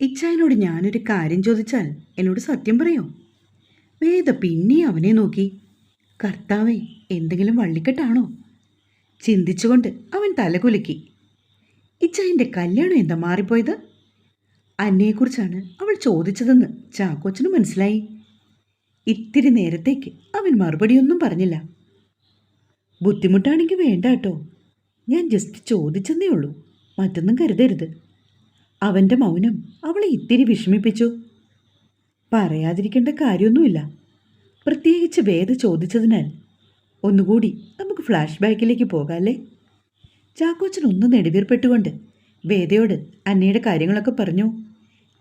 ഇച്ചായനോട് ഞാനൊരു കാര്യം ചോദിച്ചാൽ എന്നോട് സത്യം പറയോ? വേദ പിന്നെ അവനെ നോക്കി. കർത്താവേ എന്തെങ്കിലും വള്ളിക്കെട്ടാണോ? ചിന്തിച്ചുകൊണ്ട് അവൻ തലകുലുക്കി. ഇച്ചായന്റെ കല്യാണം എന്താ മാറിപ്പോയത്? അന്നയെക്കുറിച്ചാണ് അവൾ ചോദിച്ചതെന്ന് ചാക്കോച്ചന് മനസ്സിലായി. ഇത്തിരി നേരത്തേക്ക് അവൻ മറുപടിയൊന്നും പറഞ്ഞില്ല. ബുദ്ധിമുട്ടാണെങ്കിൽ വേണ്ട കേട്ടോ. ഞാൻ ജസ്റ്റ് ചോദിച്ചെന്നേ ഉള്ളൂ. മറ്റൊന്നും കരുതരുത്. അവന്റെ മൗനം അവളെ ഇത്തിരി വിഷമിപ്പിച്ചു. പറയാതിരിക്കേണ്ട കാര്യമൊന്നുമില്ല. പ്രത്യേകിച്ച് വേദ ചോദിച്ചതിനാൽ ഒന്നുകൂടി നമുക്ക് ഫ്ലാഷ് ബാക്കിലേക്ക് പോകാമല്ലേ ചാക്കോച്ചൻ ഒന്ന് നെടുവീർപ്പെട്ടുകൊണ്ട് വേദയോട് അന്നയുടെ കാര്യങ്ങളൊക്കെ പറഞ്ഞു.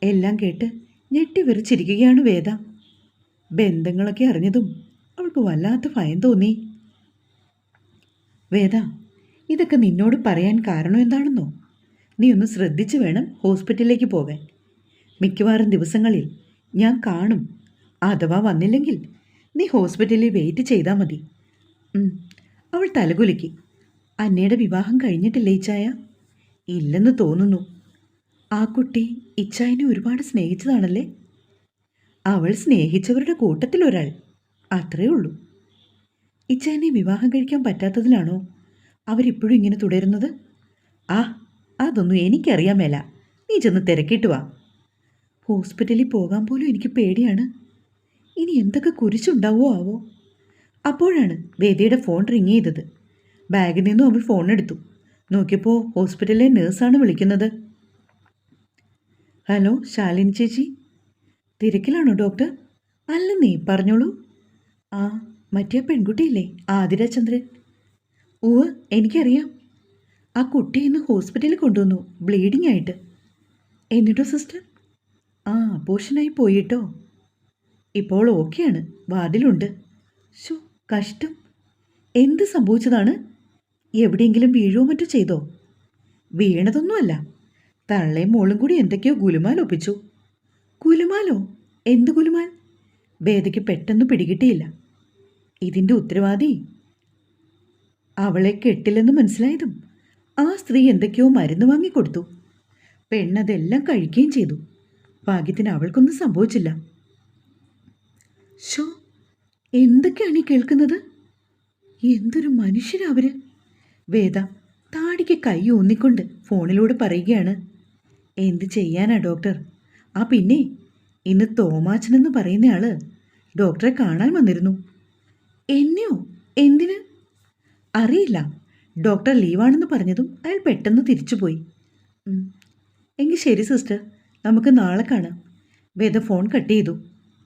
എല്ലാം കേട്ട് ഞെട്ടി വിറിച്ചിരിക്കുകയാണ് വേദ. ബന്ധങ്ങളൊക്കെ അറിഞ്ഞതും അവൾക്ക് വല്ലാത്ത ഭയം തോന്നി. വേദ ഇതൊക്കെ നിന്നോട് പറയാൻ കാരണം എന്താണെന്നോ? നീ ഒന്ന് ശ്രദ്ധിച്ച് വേണം ഹോസ്പിറ്റലിലേക്ക് പോകാൻ. മിക്കവാറും ദിവസങ്ങളിൽ ഞാൻ കാണും. അഥവാ വന്നില്ലെങ്കിൽ നീ ഹോസ്പിറ്റലിൽ വെയിറ്റ് ചെയ്താൽ മതി. അവൾ തലകുലുക്കി. അന്നയുടെ വിവാഹം കഴിഞ്ഞിട്ടില്ലേ ഇച്ചായ? ഇല്ലെന്ന് തോന്നുന്നു. ആ കുട്ടി ഇച്ചായനെ ഒരുപാട് സ്നേഹിച്ചതാണല്ലേ? അവൾ സ്നേഹിച്ചവരുടെ കൂട്ടത്തിൽ അത്രേ ഉള്ളൂ. ഇച്ചായനെ വിവാഹം കഴിക്കാൻ പറ്റാത്തതിലാണോ അവരിപ്പോഴും ഇങ്ങനെ തുടരുന്നത്? ആ അതൊന്നും എനിക്കറിയാൻ മേല. നീ ചെന്ന് തിരക്കിട്ട് വാ. ഹോസ്പിറ്റലിൽ പോകാൻ പോലും എനിക്ക് പേടിയാണ്. ഇനി എന്തൊക്കെ കുരിശുണ്ടാവോ ആവോ? അപ്പോഴാണ് വേദിയുടെ ഫോൺ റിങ് ചെയ്തത്. ബാഗിൽ നിന്നും അവൾ ഫോൺ എടുത്തു. നോക്കിയപ്പോൾ ഹോസ്പിറ്റലിലെ നേഴ്സാണ് വിളിക്കുന്നത്. ഹലോ ശാലിനി ചേച്ചി. തിരക്കിലാണോ ഡോക്ടർ? അല്ല നീ പറഞ്ഞോളൂ. ആ മറ്റേ പെൺകുട്ടിയില്ലേ ആതിര ചന്ദ്രൻ. ഉവ് എനിക്കറിയാം. ആ കുട്ടിയെ ഇന്ന് ഹോസ്പിറ്റലിൽ കൊണ്ടുവന്നു ബ്ലീഡിംഗ് ആയിട്ട്. എന്നിട്ടോ സിസ്റ്റർ ആ അപ്പോഷനായി പോയിട്ടോ. ഇപ്പോൾ ഓക്കെയാണ് വാർഡിലുണ്ട്. ഷോ കഷ്ടം. എന്ത് സംഭവിച്ചതാണ്? എവിടെയെങ്കിലും വീഴുവോ മറ്റോ ചെയ്തോ? വീണതൊന്നുമല്ല. തള്ളയും മോളും കൂടി എന്തൊക്കെയോ ഗുലുമാൽ ഒപ്പിച്ചു. ഗുലുമാലോ? എന്ത് ഗുലുമാൽ? വേദയ്ക്ക് പെട്ടെന്ന് പിടികിട്ടിയില്ല. ഇതിന്റെ ഉത്തരവാദി അവളെ കെട്ടില്ലെന്ന് മനസ്സിലായതും ആ സ്ത്രീ എന്തൊക്കെയോ മരുന്ന് വാങ്ങിക്കൊടുത്തു. പെണ്ണതെല്ലാം കഴിക്കുകയും ചെയ്തു. ഭാഗ്യത്തിന് അവൾക്കൊന്നും സംഭവിച്ചില്ല. ഷോ എന്തൊക്കെയാണ് ഈ കേൾക്കുന്നത്? എന്തൊരു മനുഷ്യരാ അവർ. വേദ താടിക്ക് കൈ ഊന്നിക്കൊണ്ട് ഫോണിലൂടെ പറയുകയാണ്. എന്ത് ചെയ്യാനാ ഡോക്ടർ? ആ പിന്നെ ഇന്ന് തോമാച്ചനെന്ന് പറയുന്നയാൾ ഡോക്ടറെ കാണാൻ വന്നിരുന്നു. എന്നെയോ? എന്തിന്? അറിയില്ല. ഡോക്ടർ ലീവാണെന്ന് പറഞ്ഞതും അയാൾ പെട്ടെന്ന് തിരിച്ചുപോയി. എങ്കിൽ ശരി സിസ്റ്റർ. നമുക്ക് നാളെ കാണാം. വേദ ഫോൺ കട്ട് ചെയ്തു.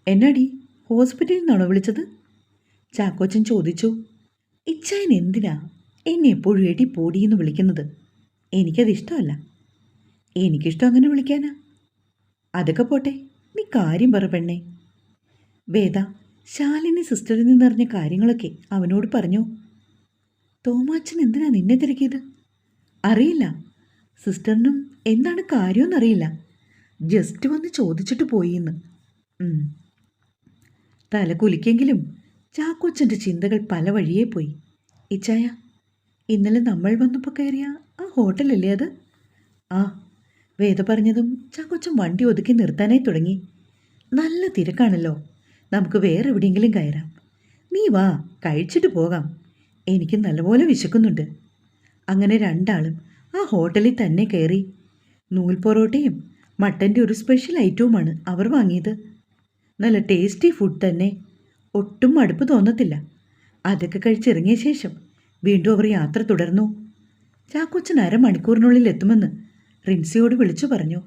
എന്നാടി ഹോസ്പിറ്റലിൽ നിന്നാണോ വിളിച്ചത്? ചാക്കോച്ചൻ ചോദിച്ചു. ഇച്ചായൻ എന്തിനാ എന്നെ എപ്പോഴും എടി പോടി എന്ന് വിളിക്കുന്നത്? എനിക്കത് ഇഷ്ടമല്ല. എനിക്കിഷ്ടം അങ്ങനെ വിളിക്കാനാ. അതൊക്കെ പോട്ടെ നീ കാര്യം പറ പെണ്ണേ. വേദ ശാലിനി സിസ്റ്ററിൽ നിന്നറിഞ്ഞ കാര്യങ്ങളൊക്കെ അവനോട് പറഞ്ഞു. തോമാച്ചൻ എന്തിനാ നിന്നെ തിരക്കിയത്? അറിയില്ല. സിസ്റ്ററിനും എന്താണ് കാര്യമെന്നറിയില്ല ജസ്റ്റ് വന്ന് ചോദിച്ചിട്ട് പോയി എന്ന് തല കുലിക്കെങ്കിലും ചാക്കോച്ചന്റെ ചിന്തകൾ പല വഴിയേ പോയി. ഇച്ചായ ഇന്നലെ നമ്മൾ വന്നപ്പോൾ കയറിയ ആ ഹോട്ടലല്ലേ അത്? ആ വേദ പറഞ്ഞതും ചാക്കോച്ചൻ വണ്ടി ഒതുക്കി നിർത്താനായി തുടങ്ങി. നല്ല തിരക്കാണല്ലോ. നമുക്ക് വേറെ എവിടെയെങ്കിലും കയറാം. നീ വാ കഴിച്ചിട്ട് പോകാം. എനിക്ക് നല്ലപോലെ വിശക്കുന്നുണ്ട്. അങ്ങനെ രണ്ടാളും ആ ഹോട്ടലിൽ തന്നെ കയറി. നൂൽ പൊറോട്ടയും മട്ടന്റെ ഒരു സ്പെഷ്യൽ ഐറ്റവുമാണ് അവർ വാങ്ങിയത്. നല്ല ടേസ്റ്റി ഫുഡ് തന്നെ. ഒട്ടും മടുപ്പ് തോന്നത്തില്ല. അതൊക്കെ കഴിച്ചിറങ്ങിയ ശേഷം വീണ്ടും അവർ യാത്ര തുടർന്നു. ചാക്കോച്ചൻ അരമണിക്കൂറിനുള്ളിൽ എത്തുമെന്ന് റിൻസിയോട് വിളിച്ചു പറഞ്ഞു.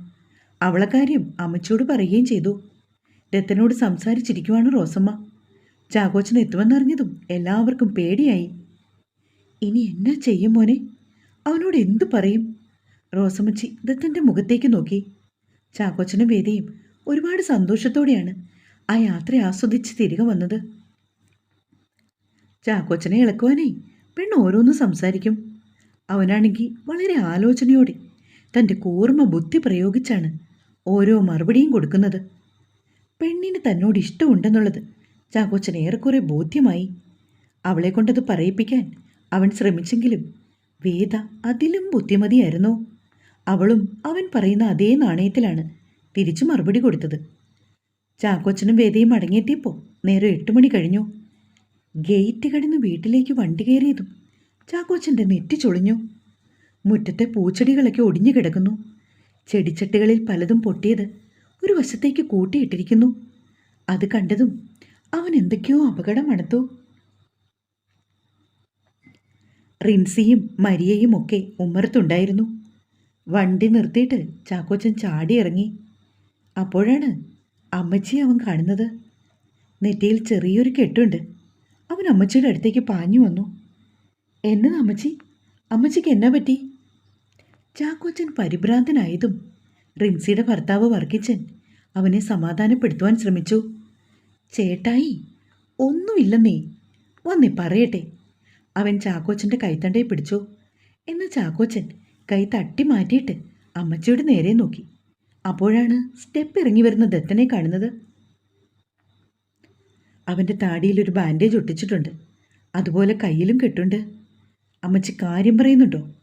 അവളെ കാര്യം അമ്മച്ചിയോട് പറയുകയും ചെയ്തു. രത്തനോട് സംസാരിച്ചിരിക്കുവാണ് റോസമ്മ. ചാക്കോച്ചൻ എത്തുമെന്നറിഞ്ഞതും എല്ലാവർക്കും പേടിയായി. ഇനി എന്നാ ചെയ്യും മോനെ? അവനോട് എന്തു പറയും? റോസമ്മച്ചി ദത്തന്റെ മുഖത്തേക്ക് നോക്കി. ചാക്കോച്ചനും വേദിയും ഒരുപാട് സന്തോഷത്തോടെയാണ് ആ യാത്ര ആസ്വദിച്ച് തിരികെ വന്നത്. ചാക്കോച്ചനെ ഇളക്കുവാനേ പെണ്ണ് ഓരോന്ന് സംസാരിക്കും. അവനാണെങ്കിൽ വളരെ ആലോചനയോടെ തന്റെ കൂർമ്മ ബുദ്ധി പ്രയോഗിച്ചാണ് ഓരോ മറുപടിയും കൊടുക്കുന്നത്. പെണ്ണിന് തന്നോട് ഇഷ്ടമുണ്ടെന്നുള്ളത് ചാക്കോച്ചൻ ഏറെക്കുറെ ബോധ്യമായി. അവളെ കൊണ്ടത് പറയിപ്പിക്കാൻ അവൻ ശ്രമിച്ചെങ്കിലും വേദ അതിലും ബുദ്ധിമതിയായിരുന്നു. അവളും അവൻ പറയുന്ന അതേ നാണയത്തിലാണ് തിരിച്ചു മറുപടി കൊടുത്തത്. ചാക്കോച്ചനും വേദയും മടങ്ങിയെത്തിയപ്പോൾ നേരെ എട്ട് മണി കഴിഞ്ഞു. ഗേറ്റ് കടന്ന് വീട്ടിലേക്ക് വണ്ടി കയറിയതും ചാക്കോച്ചന്റെ നെറ്റി ചൊളിഞ്ഞു. മുറ്റത്തെ പൂച്ചെടികളൊക്കെ ഒടിഞ്ഞു കിടക്കുന്നു. ചെടിച്ചട്ടികളിൽ പലതും പൊട്ടിയത് ഒരു വശത്തേക്ക് കൂട്ടിയിട്ടിരിക്കുന്നു. അത് കണ്ടതും അവൻ എന്തൊക്കെയോ അപകടം മണത്തു റിൻസിയും മരിയയും ഒക്കെ ഉമ്മറത്തുണ്ടായിരുന്നു വണ്ടി നിർത്തിയിട്ട് ചാക്കോച്ചൻ ചാടി ഇറങ്ങി അപ്പോഴാണ് അമ്മച്ചി അവൻ കാണുന്നത്. നെറ്റിയിൽ ചെറിയൊരു കെട്ടുണ്ട്. അവൻ അമ്മച്ചിയുടെ അടുത്തേക്ക് പാഞ്ഞു വന്നു. എന്നത് അമ്മച്ചി? അമ്മച്ചിക്ക് എന്നാ പറ്റി? ചാക്കോച്ചൻ പരിഭ്രാന്തനായതും റിൻസിയുടെ ഭർത്താവ് വർഗിച്ചൻ അവനെ സമാധാനപ്പെടുത്തുവാൻ ശ്രമിച്ചു. ചേട്ടായി ഒന്നുമില്ലെന്നേ. വന്നേ പറയട്ടെ. അവൻ ചാക്കോച്ചന്റെ കൈത്തണ്ടയെ പിടിച്ചു. എന്ന് ചാക്കോച്ചൻ കൈ തട്ടി മാറ്റിയിട്ട് അമ്മച്ചിയുടെ നേരെ നോക്കി. അപ്പോഴാണ് സ്റ്റെപ്പ് ഇറങ്ങി വരുന്ന ദത്തനെ കാണുന്നത്. അവന്റെ താടിയിൽ ഒരു ബാൻഡേജ് ഒട്ടിച്ചിട്ടുണ്ട്. അതുപോലെ കയ്യിലും കെട്ടുണ്ട്. അമ്മച്ചി കാര്യം പറയുന്നുണ്ടോ?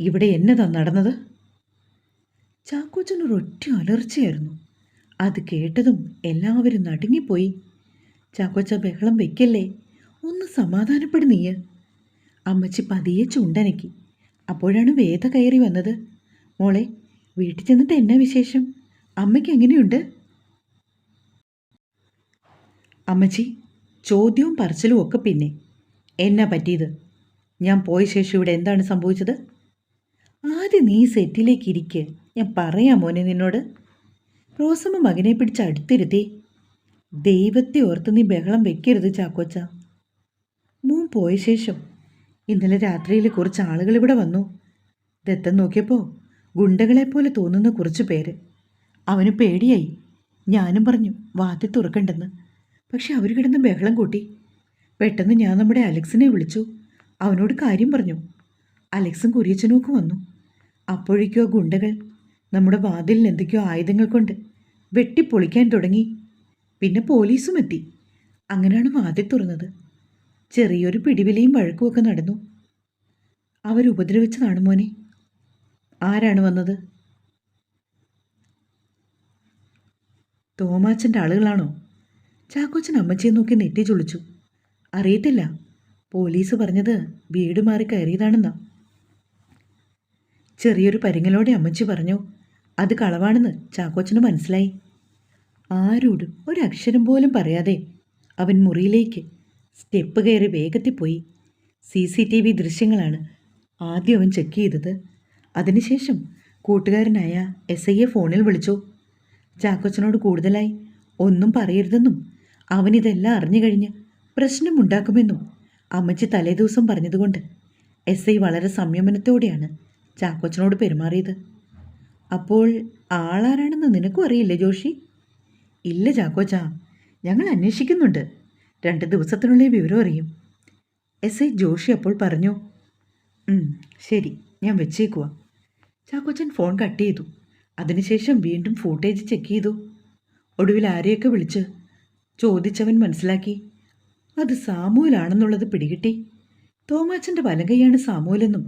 ഇവിടെ എന്നതാ നടന്നത്? ചാക്കോച്ചനൊരു ഒറ്റ അലർച്ചയായിരുന്നു. അത് കേട്ടതും എല്ലാവരും നടുങ്ങിപ്പോയി. ചാക്കോച്ച ബഹളം വയ്ക്കല്ലേ ഒന്ന് സമാധാനപ്പെടുന്നീയ് അമ്മച്ചി പതിയെ ചുണ്ടനക്കി. അപ്പോഴാണ് വേദ കയറി വന്നത്. മോളെ വീട്ടിൽ ചെന്നിട്ട് എന്നാ വിശേഷം? അമ്മയ്ക്ക് എങ്ങനെയുണ്ട്? അമ്മച്ചി ചോദ്യവും പറച്ചിലും ഒക്കെ പിന്നെ. എന്നാ പറ്റിയത്? ഞാൻ പോയ ശേഷം ഇവിടെ എന്താണ് സംഭവിച്ചത്? ആദ്യം നീ സെറ്റിലേക്ക് ഇരിക്ക്. ഞാൻ പറയാം മോനെ നിന്നോട്. റോസമ്മ മകനെ പിടിച്ച് അടുത്തിരുത്തി. ദൈവത്തെ ഓർത്ത് നീ ബഹളം വെക്കരുത് ചാക്കോച്ച. മൂൻ പോയ ശേഷം ഇന്നലെ രാത്രിയിൽ കുറച്ച് ആളുകൾ ഇവിടെ വന്നു. ദത്തൻ നോക്കിയപ്പോൾ ഗുണ്ടകളെപ്പോലെ തോന്നുന്ന കുറച്ച് പേര്. അവന് പേടിയായി. ഞാനും പറഞ്ഞു വാതിൽ തുറക്കണ്ടെന്ന്. പക്ഷെ അവർ കിടന്ന് ബഹളം കൂട്ടി. പെട്ടെന്ന് ഞാൻ നമ്മുടെ അലക്സിനെ വിളിച്ചു. അവനോട് കാര്യം പറഞ്ഞു. അലക്സും കുരിയച്ചനുമൊക്കെ വന്നു. അപ്പോഴേക്കോ ഗുണ്ടകൾ നമ്മുടെ വാതിലിൽ എന്തൊക്കെയോ ആയുധങ്ങൾ കൊണ്ട് വെട്ടിപ്പൊളിക്കാൻ തുടങ്ങി. പിന്നെ പോലീസും എത്തി. അങ്ങനെയാണ് വാതി തുറന്നത്. ചെറിയൊരു പിടിവിലയും വഴക്കുമൊക്കെ നടന്നു. അവരുപദ്രവിച്ചതാണ് മോനെ? ആരാണ് വന്നത്? തോമാച്ചന്റെ ആളുകളാണോ? ചാക്കോച്ചൻ അമ്മച്ചിയെ നോക്കി നെറ്റി ചൊളിച്ചു. അറിയത്തില്ല. പോലീസ് പറഞ്ഞത് വീട് മാറി കയറിയതാണെന്നാ. ചെറിയൊരു പരിങ്ങലോടെ അമ്മച്ചി പറഞ്ഞു അത് കളവാണെന്ന് ചാക്കോച്ചന് മനസ്സിലായി. ആരോടും ഒരക്ഷരം പോലും പറയാതെ അവൻ മുറിയിലേക്ക് സ്റ്റെപ്പ് കയറി വേഗത്തിൽ പോയി. സി സി ടി വി ദൃശ്യങ്ങളാണ് ആദ്യം അവൻ ചെക്ക് ചെയ്തത്. അതിനുശേഷം കൂട്ടുകാരനായ എസ് ഐയെ ഫോണിൽ വിളിച്ചു. ചാക്കോച്ചനോട് കൂടുതലായി ഒന്നും പറയരുതെന്നും അവനിതെല്ലാം അറിഞ്ഞു കഴിഞ്ഞ് പ്രശ്നമുണ്ടാക്കുമെന്നും അമ്മച്ചി തലേദിവസം പറഞ്ഞതുകൊണ്ട് എസ് ഐ വളരെ സംയമനത്തോടെയാണ് ചാക്കോച്ചനോട് പെരുമാറിയത്. അപ്പോൾ ആളാരാണെന്ന് നിനക്കും അറിയില്ലേ ജോഷി? ഇല്ല ചാക്കോച്ച ഞങ്ങൾ അന്വേഷിക്കുന്നുണ്ട്. രണ്ട് ദിവസത്തിനുള്ളിൽ വിവരം അറിയും. എസ്. ഐ. ജോഷി അപ്പോൾ പറഞ്ഞു ശരി ഞാൻ വെച്ചേക്കുക ചാക്കോച്ചൻ ഫോൺ കട്ട് ചെയ്തു. അതിനുശേഷം വീണ്ടും ഫൂട്ടേജ് ചെക്ക് ചെയ്തു. ഒടുവിൽ ആരെയൊക്കെ വിളിച്ച് ചോദിച്ചവൻ മനസ്സിലാക്കി അത് സാമൂലാണെന്നുള്ളത് പിടികിട്ടി. തോമാച്ചന്റെ വലങ്കൈയാണ് സാമൂലെന്നും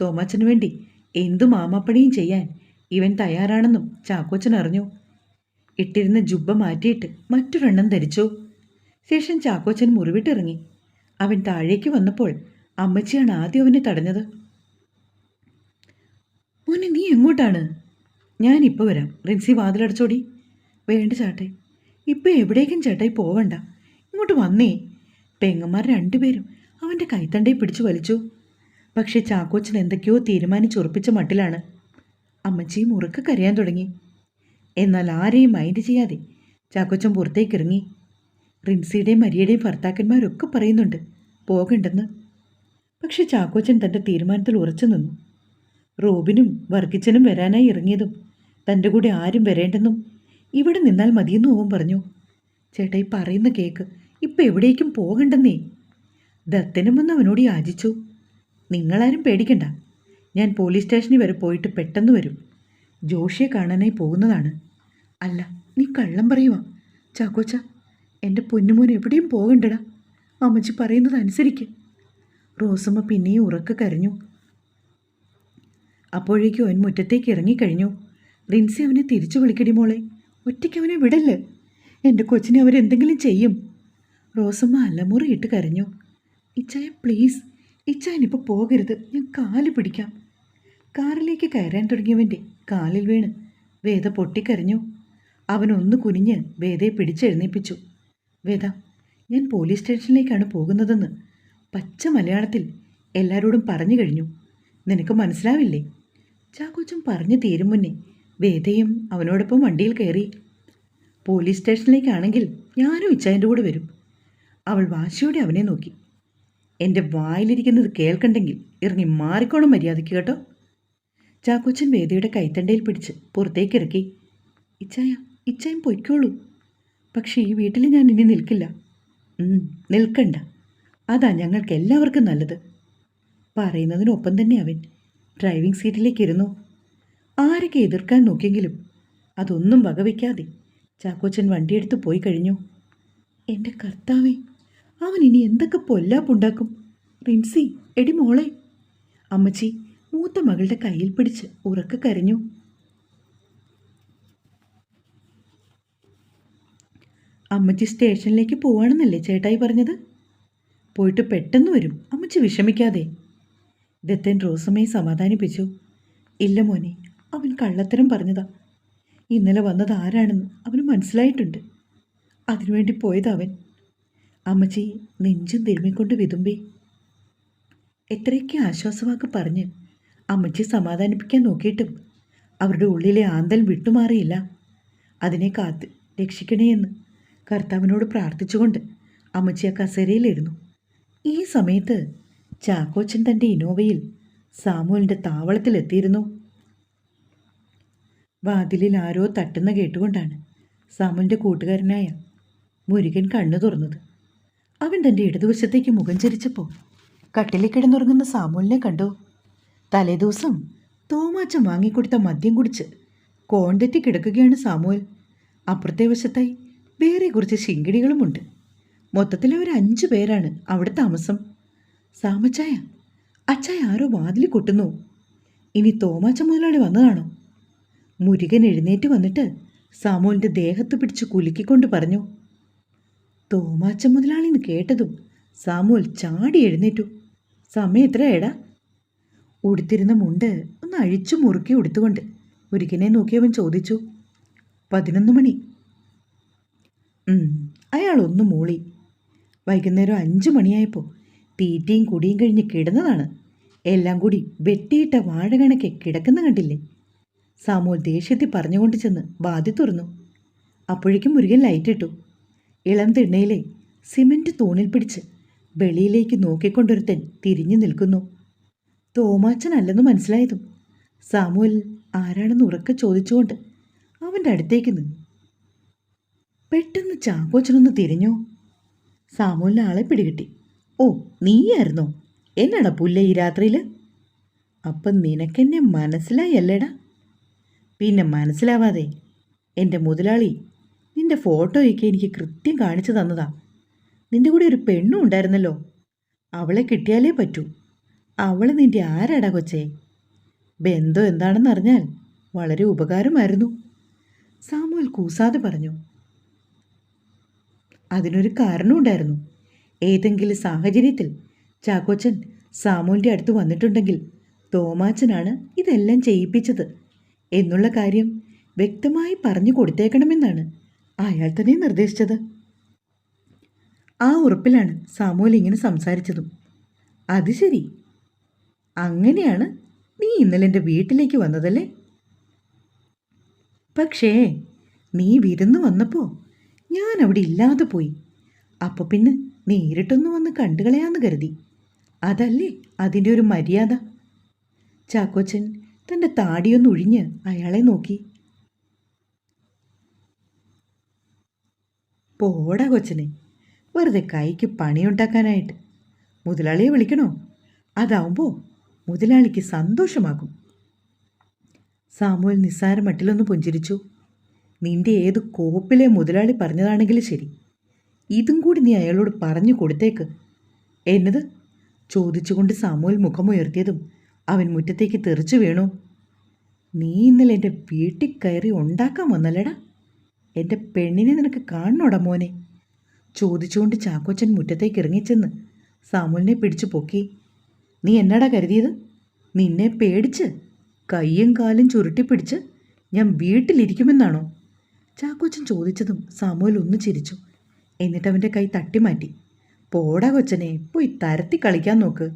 തോമാച്ചന് വേണ്ടി എന്തു മാമാപ്പണിയും ചെയ്യാൻ ഇവൻ തയ്യാറാണെന്നും ചാക്കോച്ചൻ അറിഞ്ഞു. ഇട്ടിരുന്ന ജുബ്ബ മാറ്റിയിട്ട് മറ്റൊരെണ്ണം ധരിച്ചു. ശേഷം ചാക്കോച്ചൻ മുറിവിട്ടിറങ്ങി. അവൻ താഴേക്ക് വന്നപ്പോൾ അമ്മച്ചിയാണ് ആദ്യം അവനെ തടഞ്ഞത്. മോനെ നീ എങ്ങോട്ടാണ്? ഞാൻ ഇപ്പോൾ വരാം. റിൻസി വാതിലടച്ചോടി. വേണ്ട ചാട്ടെ. ഇപ്പം എവിടേക്കും ചേട്ടായി പോവണ്ട. ഇങ്ങോട്ട് വന്നേ. പെങ്ങന്മാർ രണ്ടുപേരും അവന്റെ കൈത്തണ്ടയെ പിടിച്ചു വലിച്ചു. പക്ഷേ ചാക്കോച്ചൻ എന്തൊക്കെയോ തീരുമാനിച്ചുറപ്പിച്ച മട്ടിലാണ്. അമ്മച്ചിയും ഉറക്കെ കരയാൻ തുടങ്ങി. എന്നാൽ ആരെയും മൈൻഡ് ചെയ്യാതെ ചാക്കോച്ചൻ പുറത്തേക്ക് ഇറങ്ങി റിൻസിയുടെയും മരിയയുടെയും ഭർത്താക്കന്മാരൊക്കെ പറയുന്നുണ്ട്. പോകണ്ടെന്ന്. പക്ഷെ ചാക്കോച്ചൻ തന്റെ തീരുമാനത്തിൽ ഉറച്ചു നിന്നു. റോബിനും വർഗിച്ചനും വരാനായി ഇറങ്ങിയതും തന്റെ കൂടെ ആരും വരേണ്ടെന്നും ഇവിടെ നിന്നാൽ മതിയെന്നും അവൻ പറഞ്ഞു. ചേട്ടാ ഈ പറയുന്ന കേക്ക് ഇപ്പം എവിടേക്കും പോകണ്ടെന്നേ. ദത്തനും വന്ന് അവനോട് യാചിച്ചു. നിങ്ങളാരും പേടിക്കണ്ട. ഞാൻ പോലീസ് സ്റ്റേഷനിൽ വരെ പോയിട്ട് പെട്ടെന്ന് വരും. ജോഷിയെ കാണാനായി പോകുന്നതാണ്. അല്ല നീ കള്ളം പറയുവാ. ചാക്കോച്ച എന്റെ പൊന്നുമോൻ എവിടെയും പോകണ്ടടാ? അമ്മച്ചി പറയുന്നത് അനുസരിക്ക്. റോസമ്മ പിന്നെയും ഉറക്ക കരഞ്ഞു. അപ്പോഴേക്കും അവൻ മുറ്റത്തേക്ക് ഇറങ്ങിക്കഴിഞ്ഞു. റിൻസി അവനെ തിരിച്ചു വിളിക്കടി മോളെ. ഒറ്റയ്ക്ക് അവനെ വിടല്ല? എന്റെ കൊച്ചിനെ അവരെന്തെങ്കിലും ചെയ്യും. റോസമ്മ അല്ലമുറിയിട്ട് കരഞ്ഞു. ഇച്ചായ പ്ലീസ്. ഇച്ചായനിപ്പോൾ പോകരുത്. ഞാൻ കാൽ പിടിക്കാം. കാറിലേക്ക് കയറാൻ തുടങ്ങിയവന്റെ കാലിൽ വീണ് വേദ പൊട്ടിക്കരഞ്ഞു. അവനൊന്ന് കുനിഞ്ഞ് വേദയെ പിടിച്ചെഴുന്നേൽപ്പിച്ചു വേദ ഞാൻ പോലീസ് സ്റ്റേഷനിലേക്കാണ് പോകുന്നതെന്ന് പച്ച മലയാളത്തിൽ എല്ലാവരോടും പറഞ്ഞു കഴിഞ്ഞു. നിനക്ക് മനസ്സിലാവില്ലേ? ചാക്കോച്ചൻ പറഞ്ഞു തീരും മുന്നേ വേദയും അവനോടൊപ്പം വണ്ടിയിൽ കയറി. പോലീസ് സ്റ്റേഷനിലേക്കാണെങ്കിൽ ഞാനും ഇച്ചായന്റെ കൂടെ വരും. അവൾ വാശിയോടെ അവനെ നോക്കി. എന്റെ വായിലിരിക്കുന്നത് കേൾക്കണ്ടെങ്കിൽ ഇറങ്ങി മാറിക്കോണം മര്യാദയ്ക്ക് കേട്ടോ. ചാക്കോച്ചൻ വേദയുടെ കൈത്തണ്ടയിൽ പിടിച്ച് പുറത്തേക്ക് ഇറക്കി. ഇച്ചായ ഇച്ചായം പൊയ്ക്കോളൂ. പക്ഷേ ഈ വീട്ടിൽ ഞാൻ ഇനി നിൽക്കില്ല. നിൽക്കണ്ട. അതാ ഞങ്ങൾക്ക് എല്ലാവർക്കും നല്ലത്. പറയുന്നതിനൊപ്പം തന്നെ അവൻ ഡ്രൈവിംഗ് സീറ്റിലേക്ക് ഇരുന്നു. ആരൊക്കെ എതിർക്കാൻ നോക്കിയെങ്കിലും അതൊന്നും വകവയ്ക്കാതെ ചാക്കോച്ചൻ വണ്ടിയെടുത്ത് പോയി കഴിഞ്ഞു. എന്റെ കർത്താവേ അവൻ ഇനി എന്തൊക്കെ പൊല്ലാപ്പുണ്ടാക്കും? റിൻസി എടി മോളെ. അമ്മച്ചി മൂത്ത മകളുടെ കയ്യിൽ പിടിച്ച് ഉറക്കെ കരഞ്ഞു. അമ്മച്ചി സ്റ്റേഷനിലേക്ക് പോവാണെന്നല്ലേ ചേട്ടായി പറഞ്ഞത്? പോയിട്ട് പെട്ടെന്ന് വരും. അമ്മച്ചി വിഷമിക്കാതെ. ദത്തൻ റോസമ്മയെ സമാധാനിപ്പിച്ചു. ഇല്ല മോനെ അവൻ കള്ളത്തരം പറഞ്ഞതാ. ഇന്നലെ വന്നത് ആരാണെന്ന് അവന് മനസ്സിലായിട്ടുണ്ട്. അതിനുവേണ്ടി പോയത് അവൻ. അമ്മച്ചി നെഞ്ചും തിരുമ്മിക്കൊണ്ട് വിതുമ്പി. എത്രയൊക്കെ ആശ്വാസവാക്ക് പറഞ്ഞ് അമ്മച്ചി സമാധാനിപ്പിക്കാൻ നോക്കിയിട്ടും അവരുടെ ഉള്ളിലെ ആന്തൽ വിട്ടുമാറിയില്ല. അതിനെ കാത്ത് രക്ഷിക്കണേ എന്ന് കർത്താവിനോട് പ്രാർത്ഥിച്ചുകൊണ്ട് അമ്മച്ചി ആ കസേരയിലിരുന്നു. ഈ സമയത്ത് ചാക്കോച്ചൻ തന്റെ ഇനോവയിൽ സാമുവിന്റെ താവളത്തിലെത്തിയിരുന്നു. വാതിലിൽ ആരോ തട്ടുന്ന കേട്ടുകൊണ്ടാണ് സാമുവിന്റെ കൂട്ടുകാരനായ മുരുകൻ കണ്ണു തുറന്നത്. അവൻ തന്റെ ഇടതുവശത്തേക്ക് മുഖം ചരിച്ചപ്പോൾ കട്ടിലിൽ കിടന്നുറങ്ങുന്ന സാമുവിനെ കണ്ടു. തലേദിവസം തോമാച്ചൻ വാങ്ങിക്കൊടുത്ത മദ്യം കുടിച്ച് കോണ്ടറ്റി കിടക്കുകയാണ് സാമുവൽ. അപ്പുറത്തെ വശത്തായി വേറെ കുറച്ച് ശിങ്കിടികളുമുണ്ട്. മൊത്തത്തിൽ ഒരു അഞ്ചു പേരാണ് അവിടെ താമസം. സാമച്ചായ അച്ചായ ആരോ വാതിൽ കൊട്ടുന്നു. ഇനി തോമാച്ച മുതലാളി വന്നതാണോ? മുരുകൻ എഴുന്നേറ്റ് വന്നിട്ട് സാമോലിന്റെ ദേഹത്ത് പിടിച്ച് കുലുക്കിക്കൊണ്ട് പറഞ്ഞു. തോമാച്ച മുതലാളിന്ന് കേട്ടതും സാമോൽ ചാടി എഴുന്നേറ്റു. സമയം എത്രയേടാ ഉടുത്തിരുന്ന മുണ്ട് ഒന്ന് അഴിച്ചു മുറുക്കി ഉടുത്തുകൊണ്ട് മുരുകനെ നോക്കിയവൻ ചോദിച്ചു. പതിനൊന്ന് മണി. ഒന്ന് മൂളി. വൈകുന്നേരം അഞ്ച് മണിയായപ്പോൾ തീറ്റയും കുടിയും കഴിഞ്ഞ് കിടന്നതാണ്. എല്ലാം കൂടി വെട്ടിയിട്ട വാഴകണക്കെ കിടക്കുന്ന കണ്ടില്ലേ? സാമൂൽ ദേഷ്യത്തിൽ പറഞ്ഞുകൊണ്ട് ചെന്ന് ബാധി തുറന്നു. അപ്പോഴേക്കും മുരുകൻ ലൈറ്റിട്ടു ഇളം തിണ്ണയിലെ സിമന്റ് തൂണിൽ പിടിച്ച് വെളിയിലേക്ക് നോക്കിക്കൊണ്ടൊരുത്തൻ തിരിഞ്ഞു നിൽക്കുന്നു. തോമാച്ചനല്ലെന്ന് മനസ്സിലായതും സാമുവൽ ആരാണെന്ന് ഉറക്കെ ചോദിച്ചുകൊണ്ട് അവന്റെ അടുത്തേക്ക് നിന്നു. പെട്ടെന്ന് ചാക്കോച്ചനൊന്ന് തിരിഞ്ഞു. സാമൂലിന് ആളെ പിടികിട്ടി. ഓ നീയായിരുന്നോ? എന്നടാ പുല്ല ഈ രാത്രിയിൽ അപ്പം നിനക്കെന്നെ മനസ്സിലായല്ലേടാ? പിന്നെ മനസ്സിലാവാതെ എന്റെ മുതലാളി നിന്റെ ഫോട്ടോയൊക്കെ എനിക്ക് കൃത്യം കാണിച്ചു തന്നതാ. നിന്റെ കൂടെ ഒരു പെണ്ണും ഉണ്ടായിരുന്നല്ലോ. അവളെ കിട്ടിയാലേ പറ്റൂ. അവൾ നിന്റെ ആരാടാ കൊച്ചേ? ബന്ധം എന്താണെന്ന് അറിഞ്ഞാൽ വളരെ ഉപകാരമായിരുന്നു. സാമുവൽ കൂസാതെ പറഞ്ഞു. അതിനൊരു കാരണമുണ്ടായിരുന്നു ഏതെങ്കിലും സാഹചര്യത്തിൽ ചാക്കോച്ചൻ സാമുവിന്റെ അടുത്ത് വന്നിട്ടുണ്ടെങ്കിൽ തോമാച്ചനാണ് ഇതെല്ലാം ചെയ്യിപ്പിച്ചത് എന്നുള്ള കാര്യം വ്യക്തമായി പറഞ്ഞു കൊടുത്തേക്കണമെന്നാണ് അയാൾ തന്നെ നിർദ്ദേശിച്ചത്. ആ ഉറപ്പിലാണ് സാമുവൽ ഇങ്ങനെ സംസാരിച്ചതും. അത് ശരി. അങ്ങനെയാണ് നീ ഇന്നലെ എന്റെ വീട്ടിലേക്ക് വന്നതല്ലേ? പക്ഷേ നീ വിരുന്ന് വന്നപ്പോൾ ഞാൻ അവിടെ ഇല്ലാതെ പോയി. അപ്പോൾ പിന്നെ നേരിട്ടൊന്ന് വന്ന് കണ്ടുകളയാന്ന് കരുതി. അതല്ലേ അതിന്റെ ഒരു മര്യാദ? ചാക്കോച്ചൻ തന്റെ താടിയൊന്നൊഴിഞ്ഞ് അയാളെ നോക്കി. പോടാ കൊച്ചനെ വെറുതെ കൈക്ക് പണിയുണ്ടാക്കാനായിട്ട്. മുതലാളിയെ വിളിക്കണോ? അതാവുമ്പോൾ മുതലാളിക്ക് സന്തോഷമാകും. സാമുവൽ നിസ്സാര മട്ടിലൊന്ന് പുഞ്ചിരിച്ചു. നിന്റെ ഏത് കോപ്പിലെ മുതലാളി പറഞ്ഞതാണെങ്കിലും ശരി. ഇതും കൂടി നീ അയാളോട് പറഞ്ഞു കൊടുത്തേക്ക്. എന്നത്? ചോദിച്ചുകൊണ്ട് സാമുവൽ മുഖമുയർത്തിയതും അവൻ മുറ്റത്തേക്ക് തെറിച്ചു വീണു. നീ ഇന്നലെ എന്റെ വീട്ടിൽ കയറി ഉണ്ടാക്കാൻ വന്നല്ലേടാ? എന്റെ പെണ്ണിനെ നിനക്ക് കാണണോടാ മോനെ? ചോദിച്ചുകൊണ്ട് ചാക്കോച്ചൻ മുറ്റത്തേക്ക് ഇറങ്ങിച്ചെന്ന് സാമുലിനെ പിടിച്ചു പൊക്കി. നീ എന്നാടാ കരുതിയത്? നിന്നെ പേടിച്ച് കയ്യും കാലും ചുരുട്ടിപ്പിടിച്ച് ഞാൻ വീട്ടിലിരിക്കുമെന്നാണോ? ചാക്കോച്ചൻ ചോദിച്ചതും സാമുവൽ ഒന്ന് ചിരിച്ചു. എന്നിട്ട് അവന്റെ കൈ തട്ടിമാറ്റി. പോടാ കൊച്ചനെ പോയി തരത്തി കളിക്കാൻ നോക്ക്.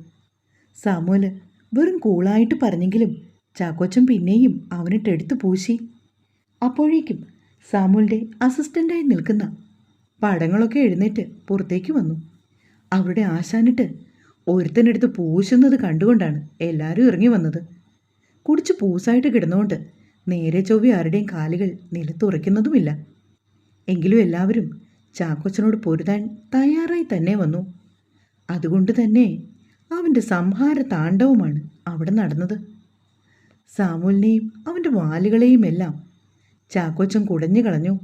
സാമുവൽ വെറും കൂളായിട്ട് പറഞ്ഞെങ്കിലും ചാക്കോച്ചൻ പിന്നെയും അവനിട്ടെടുത്ത് പൂശി. അപ്പോഴേക്കും സാമുവലിന്റെ അസിസ്റ്റന്റായി നിൽക്കുന്ന പടങ്ങളൊക്കെ എഴുന്നേറ്റ് പുറത്തേക്ക് വന്നു. അവരുടെ ആശാനിട്ട് ഒരുത്തനെടുത്ത് പൂശുന്നത് കണ്ടുകൊണ്ടാണ് എല്ലാവരും ഇറങ്ങി വന്നത്. കുടിച്ച് പൂസായിട്ട് കിടന്നുകൊണ്ട് നേരെ ചൊവ്വി ആരുടെയും കാലുകൾ നിലത്തുറയ്ക്കുന്നതുമില്ല എങ്കിലും എല്ലാവരും ചാക്കോച്ചനോട് പൊരുതാൻ തയ്യാറായി തന്നെ വന്നു. അതുകൊണ്ട് തന്നെ അവന്റെ സംഹാര താണ്ഡവമാണ് അവിടെ നടന്നത്. സാമുലിനെയും അവന്റെ വാലുകളെയും എല്ലാം ചാക്കോച്ചൻ കുടഞ്ഞു കളഞ്ഞു.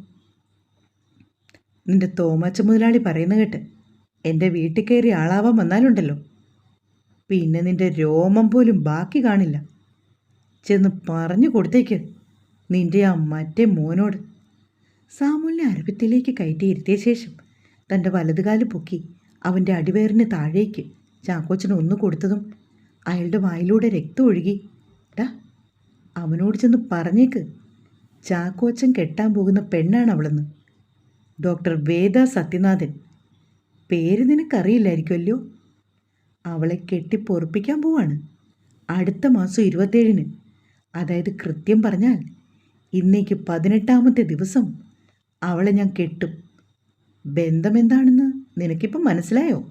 നിന്റെ തോമാച്ച മുതലാളി പറയുന്ന കേട്ട് എന്റെ വീട്ടിൽ കയറി ആളാവാൻ വന്നാലുണ്ടല്ലോ. പിന്നെ നിന്റെ രോമം പോലും ബാക്കി കാണില്ല. ചെന്ന് പറഞ്ഞു കൊടുത്തേക്ക്. നിന്റെ അമ്മാറ്റെ മോനോട്. സാമുലിനെ അരവത്തിലേക്ക് കയറ്റിയിരുത്തിയ ശേഷം തന്റെ വലതുകാൽ പൊക്കി അവന്റെ അടിവയറിന് താഴേക്ക് ചാക്കോച്ചന് ഒന്ന് കൊടുത്തതും അയാളുടെ വായിലൂടെ രക്തം ഒഴുകി ടാ അവനോട് ചെന്ന് പറഞ്ഞേക്ക്. ചാക്കോച്ചൻ കെട്ടാൻ പോകുന്ന പെണ്ണാണ് അവളെന്ന്. ഡോക്ടർ വേദ സത്യനാഥൻ. പേര് നിനക്കറിയില്ലായിരിക്കുമല്ലോ. അവളെ കെട്ടിപ്പൊറപ്പിക്കാൻ പോവാണ്. അടുത്ത മാസം ഇരുപത്തേഴിന് അതായത് കൃത്യം പറഞ്ഞാൽ ഇന്നേക്ക് പതിനെട്ടാമത്തെ ദിവസം. അവളെ ഞാൻ കെട്ടും. ബന്ധമെന്താണെന്ന് നിനക്കിപ്പം മനസ്സിലായോ?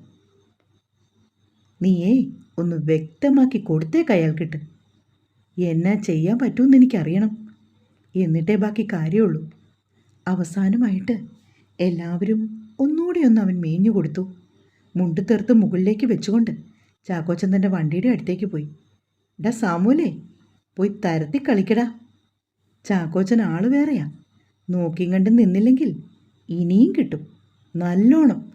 നീയേ ഒന്ന് വ്യക്തമാക്കി കൊടുത്തേക്ക് അയാൾക്കിട്ട്. എന്നാ ചെയ്യാൻ പറ്റുമെന്ന് എനിക്കറിയണം. എന്നിട്ടേ ബാക്കി കാര്യമുള്ളൂ. അവസാനമായിട്ട് എല്ലാവരും ഒന്നുകൂടി ഒന്ന് അവൻ മേഞ്ഞു കൊടുത്തു. മുണ്ട് തീർത്ത് മുകളിലേക്ക് വെച്ചുകൊണ്ട് ചാക്കോച്ചൻ തന്റെ വണ്ടിയുടെ അടുത്തേക്ക് പോയി. ഡാ സാമൂലേ പോയി തരത്തി കളിക്കടാ. ചാക്കോച്ചൻ ആൾ വേറെയാ. നോക്കിയും കണ്ട് നിന്നില്ലെങ്കിൽ ഇനിയും കിട്ടും. നല്ലോണം.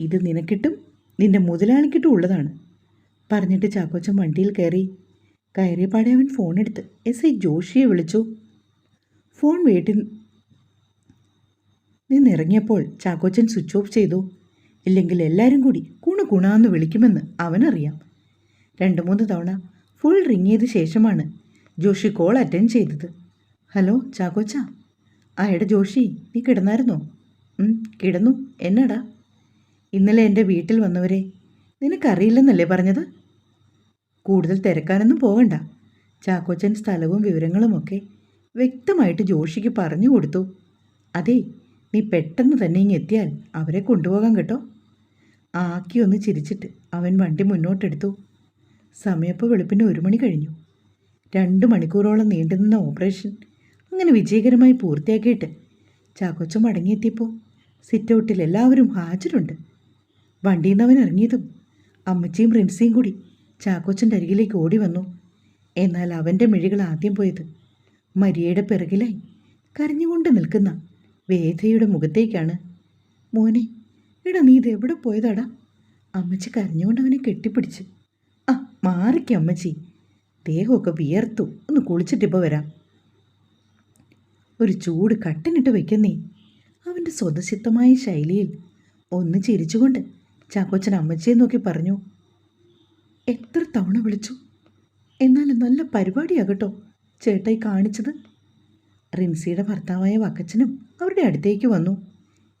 ഇത് നിനക്കിട്ടും നിന്റെ മുതലാളിക്കിട്ടും ഉള്ളതാണ്. പറഞ്ഞിട്ട് ചാക്കോച്ചൻ വണ്ടിയിൽ കയറി കയറിയപാടെ അവൻ ഫോൺ ഫോണെടുത്ത് എസ് ഐ ജോഷിയെ വിളിച്ചു. ഫോൺ വീട്ടിൽ നിന്നിറങ്ങിയപ്പോൾ ചാക്കോച്ചൻ സ്വിച്ച് ഓഫ് ചെയ്തു. ഇല്ലെങ്കിൽ എല്ലാവരും കൂടി കുണു കുണാന്ന് വിളിക്കുമെന്ന് അവനറിയാം. രണ്ട് മൂന്ന് തവണ ഫുൾ റിങ് ചെയ്ത ശേഷമാണ് ജോഷി കോൾ അറ്റൻഡ് ചെയ്തത്. ഹലോ ചാക്കോച്ച. ആ എടാ ജോഷി നീ കിടന്നായിരുന്നോ? കിടന്നു. എന്നടാ? ഇന്നലെ എന്റെ വീട്ടിൽ വന്നവരെ നിനക്കറിയില്ലെന്നല്ലേ പറഞ്ഞത്? കൂടുതൽ തിരക്കാനൊന്നും പോകണ്ട. ചാക്കോച്ചൻ സ്ഥലവും വിവരങ്ങളുമൊക്കെ വ്യക്തമായിട്ട് ജോഷിക്ക് പറഞ്ഞു കൊടുത്തു. അതെ നീ പെട്ടെന്ന് തന്നെ ഇങ്ങ് എത്തിയാൽ അവരെ കൊണ്ടുപോകാൻ കേട്ടോ. ആക്കി ഒന്ന് ചിരിച്ചിട്ട് അവൻ വണ്ടി മുന്നോട്ടെടുത്തു. സമയപ്പോൾ വെളുപ്പിന് ഒരു മണി കഴിഞ്ഞു. രണ്ട് മണിക്കൂറോളം നീണ്ടുനിന്ന ഓപ്പറേഷൻ അങ്ങനെ വിജയകരമായി പൂർത്തിയാക്കിയിട്ട് ചാക്കോച്ചൻ മടങ്ങിയെത്തിയപ്പോൾ സിറ്റ് ഔട്ടിൽ എല്ലാവരും ഹാജരുണ്ട്. വണ്ടിയിൽ നിന്ന് അവൻ ഇറങ്ങിയതും അമ്മച്ചിയും റിൻസിയും കൂടി ചാക്കോച്ചന്റെ അരികിലേക്ക് ഓടി വന്നു. എന്നാൽ അവന്റെ മിഴികൾ ആദ്യം പോയത് മരിയയുടെ പിറകിലായി കരഞ്ഞുകൊണ്ട് നിൽക്കുന്ന വേദയുടെ മുഖത്തേക്കാണ്. മോനെ എടാ നീ ഇത് എവിടെ പോയതാടാ? അമ്മച്ചി കരഞ്ഞുകൊണ്ട് അവനെ കെട്ടിപ്പിടിച്ച്. ആ മാറിക്കമ്മച്ചി ദേഹമൊക്കെ വിയർത്തു. ഒന്ന് കുളിച്ചിട്ടിപ്പോൾ വരാം. ഒരു ചൂട് കട്ടിനിട്ട് വെക്കുന്നേ. അവന്റെ സ്വതസിദ്ധമായ ശൈലിയിൽ ഒന്ന് ചിരിച്ചുകൊണ്ട് ചാക്കോച്ചൻ അമ്മച്ചിയെ നോക്കി പറഞ്ഞു എത്ര തവണ വിളിച്ചു? എന്നാൽ നല്ല പരിപാടിയാകട്ടോ ചേട്ടായി കാണിച്ചത്. റിൻസിയുടെ ഭർത്താവായ വക്കച്ചനും അവരുടെ അടുത്തേക്ക് വന്നു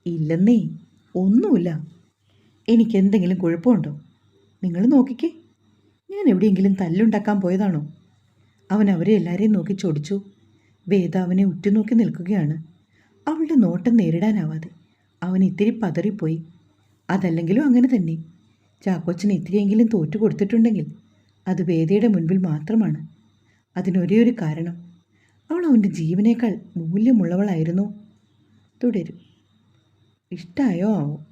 ഇല്ലെന്നേ ഒന്നുമില്ല. എനിക്കെന്തെങ്കിലും കുഴപ്പമുണ്ടോ? നിങ്ങൾ നോക്കിക്കേ. ഞാൻ എവിടെയെങ്കിലും തല്ലുണ്ടാക്കാൻ പോയതാണോ? അവൻ അവരെ എല്ലാവരെയും നോക്കി ചൊടിച്ചു വേദ അവനെ ഉറ്റുനോക്കി നിൽക്കുകയാണ്. അവളുടെ നോട്ടം നേരിടാനാവാതെ അവൻ ഇത്തിരി പതറിപ്പോയി. അതല്ലെങ്കിലും അങ്ങനെ തന്നെ. ചാക്കോച്ചൻ ഇത്തിരിയെങ്കിലും തോറ്റു കൊടുത്തിട്ടുണ്ടെങ്കിൽ അത് വേദയുടെ മുൻപിൽ മാത്രമാണ്. അതിനൊരേ ഒരു കാരണം. അവൾ അവന്റെ ജീവനേക്കാൾ മൂല്യമുള്ളവളായിരുന്നു. തുടരും. ഇഷ്ടമായോ ആവോ?